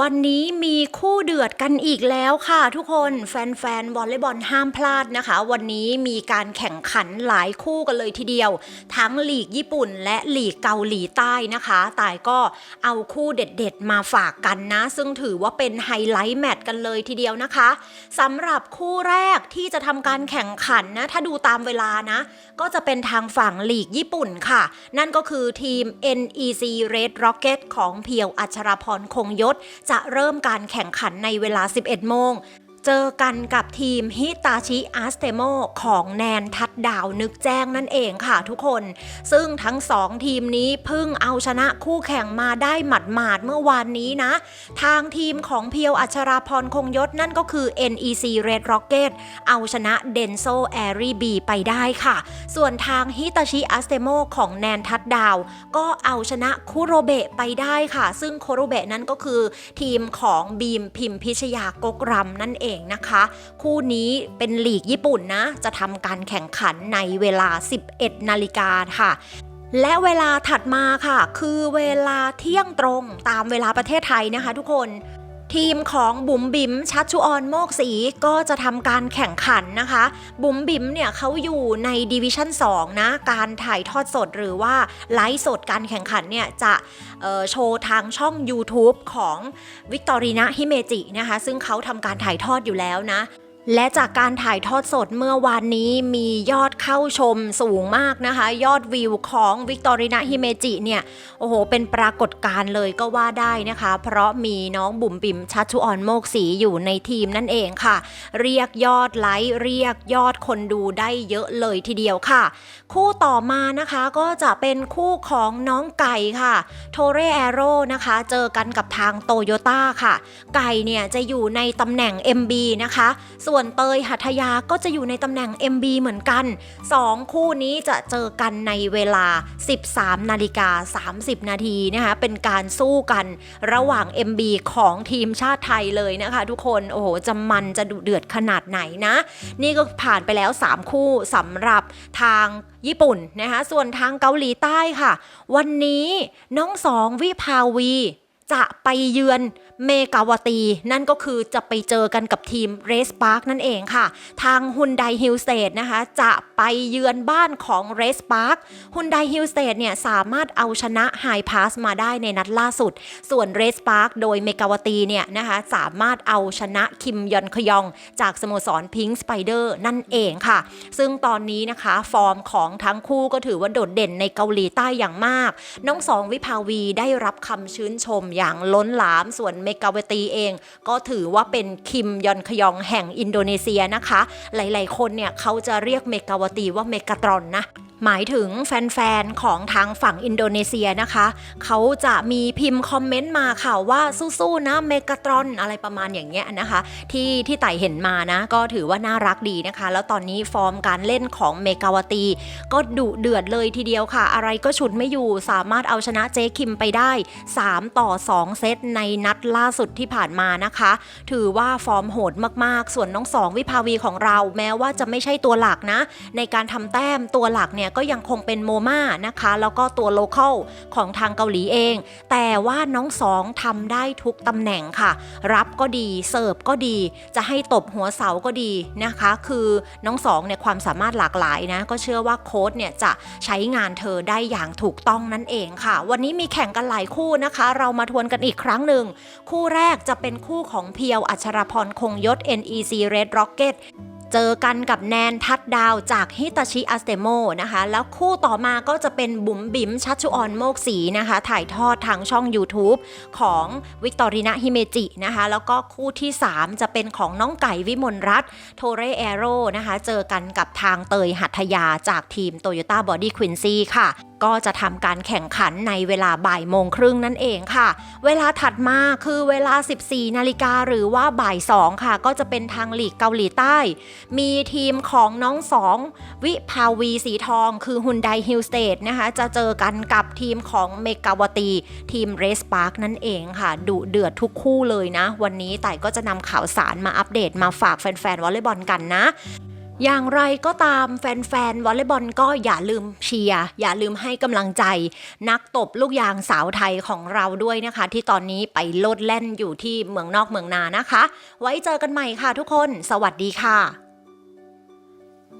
วันนี้มีคู่เดือดกันอีกแล้วค่ะทุกคนแฟนๆวอลเลย์บอลห้ามพลาดนะคะ วันนี้มีการแข่งขันหลายคู่กันเลยทีเดียว ทั้งหลีกญี่ปุ่นและหลีกเกาหลีใต้นะคะแต่ก็เอาคู่เด็ดๆ มาฝากกันนะ ซึ่งถือว่าเป็นไฮไลท์แมตช์กันเลยทีเดียวนะคะสำหรับคู่แรกที่จะทำการแข่งขันนะถ้าดูตามเวลานะ ก็จะเป็นทางฝั่งหลีกญี่ปุ่นค่ะ นั่นก็คือทีม NEC Red Rocket ของเพียวอัชรพรคงยศจะเริ่มการแข่งขันในเวลา 11 โมง เจอกันกับทีมฮิตาชิอาสเตโมของแนนทัดดาวนึกแจ้งนั่นเองค่ะทุกคน ซึ่งทั้งสองทีมนี้เพิ่งเอาชนะคู่แข่งมาได้หมัดๆเมื่อวานนี้นะ ทางทีมของเพียวอัชราพรคงยศนั่นก็คือ NEC Red Rocket เอาชนะเดนโซแอรีบีไปได้ค่ะ ส่วนทางฮิตาชิอาสเตโมของแนนทัดดาว ก็เอาชนะคุโรเบะไปได้ค่ะ ซึ่งคุโรเบะนั้นก็คือทีมของบีมพิมพิชยากกรำนั่นเองนะคะ คู่นี้เป็นหลีกญี่ปุ่นนะ จะทำการแข่งขันในเวลา 11 นาฬิกาค่ะและเวลาถัดมาค่ะ คือเวลาเที่ยงตรงตามเวลาประเทศไทยนะคะทุกคน ทีมของบุ๋มบิ๋มชัชชุออนโมกศรีก็จะทำการแข่งขันนะคะ บุ๋มบิ๋มเนี่ยเขาอยู่ในดิวิชั่น2นะการถ่ายทอดสดหรือว่าไลฟ์สดการแข่งขันเนี่ยจะโชว์ทางช่อง YouTube ของวิกตอรีนาฮิเมจินะคะ ซึ่งเขาทำการถ่ายทอดอยู่แล้วนะ และจากการถ่ายทอดสดเมื่อวานนี้มียอดเข้าชมสูงมากนะคะ ยอดวิวของวิกตอรีนาฮิเมจิเนี่ย โอ้โห เป็นปรากฏการณ์เลยก็ว่าได้นะคะ เพราะมีน้องบุ๋มบิ๋มชัชชุออนโมกศรีอยู่ในทีมนั่นเองค่ะ เรียกยอดไลค์เรียกยอดคนดูได้เยอะเลยทีเดียวค่ะ คู่ต่อมานะคะก็จะเป็นคู่ของน้องไก่ค่ะโทเรแอโร่นะคะ เจอกันกับทางโตโยต้าค่ะ ไก่เนี่ยจะอยู่ในตำแหน่ง MB นะคะส่วนวนเตยหัทยาก็จะอยู่ในตำแหน่ง MB เหมือนกัน 2 คู่นี้จะเจอกันในเวลา 13 นาฬิกา 30 นาทีนะคะ เป็นการสู้กันระหว่าง MB ของทีมชาติไทยเลยนะคะทุกคน โอ้โห จะมันจะดุเดือดขนาดไหนนะ นี่ก็ผ่านไปแล้ว 3 คู่สำหรับทางญี่ปุ่นนะคะ ส่วนทางเกาหลีใต้ค่ะ วันนี้น้องสองวิภาวีจะไปเยือนเมกาวตี นั่นก็คือจะไปเจอกันกับทีมเรสปาร์กนั่นเองค่ะ ทางฮุนไดฮิลสเตดนะคะ จะไปเยือนบ้านของเรสปาร์กฮุนไดฮิลสเตดเนี่ย สามารถเอาชนะไฮพาสมาได้ในนัดล่าสุด ส่วนเรสปาร์กโดยเมกาวตีเนี่ยนะคะ สามารถเอาชนะคิมยอนคยอง จากสโมสรพิงค์สไปเดอร์นั่นเองค่ะ ซึ่งตอนนี้นะคะฟอร์มของทั้งคู่ก็ถือว่าโดดเด่นในเกาหลีใต้อย่างมาก น้องสองวิภาวีได้รับคำชื่นชมอย่างล้นหลามส่วนเมกาวตีเอง ก็ถือว่าเป็นคิมยอนคยองแห่งอินโดนีเซียนะคะ หลายๆ คนเนี่ยเขาจะเรียกเมกาวตีว่าเมกาตรอนนะ หมายถึงแฟนๆ ของทางฝั่งอินโดนีเซียนะคะ เขาจะมีพิมพ์คอมเมนต์มาค่ะว่าสู้ๆนะเมกาตรอนอะไรประมาณอย่างเงี้ยนะคะ ที่ที่ไต่เห็นมานะ ก็ถือว่าน่ารักดีนะคะ แล้วตอนนี้ฟอร์มการเล่นของเมกาวตี ก็ดุเดือดเลยทีเดียวค่ะ อะไรก็ฉุดไม่อยู่สามารถเอาชนะเจคิมไปได้ 3 ต่อ 2 เซตในนัดล่าสุดที่ผ่านมานะคะ ถือว่าฟอร์มโหดมากๆ ส่วนน้องสองวิภาวีของเราแม้ว่าจะไม่ใช่ตัวหลักนะ ในการทำแต้มตัวหลักเนี่ยก็ยังคงเป็นโมมานะคะ แล้วก็ตัวโลเคอลของทางเกาหลีเอง แต่ว่าน้องสองทำได้ทุกตำแหน่งค่ะ รับก็ดีเสิร์ฟก็ดี จะให้ตบหัวเสาก็ดีนะคะ คือน้องสองเนี่ยความสามารถหลากหลายนะ ก็เชื่อว่าโค้ชเนี่ยจะใช้งานเธอได้อย่างถูกต้องนั่นเองค่ะ วันนี้มีแข่งกันหลายคู่นะคะ เรามาทวนกันอีกครั้งหนึ่งคู่แรกจะเป็นคู่ของเพียวอัชรพรคงยศ NEC Red Rocket เจอกันกับแนนทัดดาวจากฮิตาชิอาสเตโมนะคะ แล้วคู่ต่อมาก็จะเป็นบุ๋มบิ๋มชัชชุออนโมกศรีนะคะ ถ่ายทอดทางช่อง YouTube ของวิกตอรีนาฮิเมจินะคะ แล้วก็คู่ที่ 3 จะเป็นของน้องไก่วิมลรัตน์โทเรแอโร่นะคะ เจอกันกับทางเตยหัทยาจากทีม Toyota Body Quincy ค่ะก็จะทำการแข่งขันในเวลาบ่ายโมงครึ่งนั่นเองค่ะ เวลาถัดมาคือเวลา 14 นาฬิกาหรือว่าบ่าย 2 ค่ะ ก็จะเป็นทางหลีกเกาหลีใต้มีทีมของน้องสองวิภาวีสีทอง คือฮุนไดฮิลสเตดนะคะจะเจอกันกับทีมของเมกาวตี ทีมเรสปาร์กนั่นเองค่ะ ดุเดือดทุกคู่เลยนะ วันนี้ไต่ก็จะนำข่าวสารมาอัปเดตมาฝากแฟนๆวอลเลย์บอลกันนะอย่างไรก็ตามแฟนๆวอลเลย์บอลก็อย่าลืมเชียร์อย่าลืมให้กำลังใจ นักตบลูกยางสาวไทยของเราด้วยนะคะ ที่ตอนนี้ไปโลดแล่นอยู่ที่เมืองนอกเมืองนานะคะ ไว้เจอกันใหม่ค่ะทุกคน สวัสดีค่ะ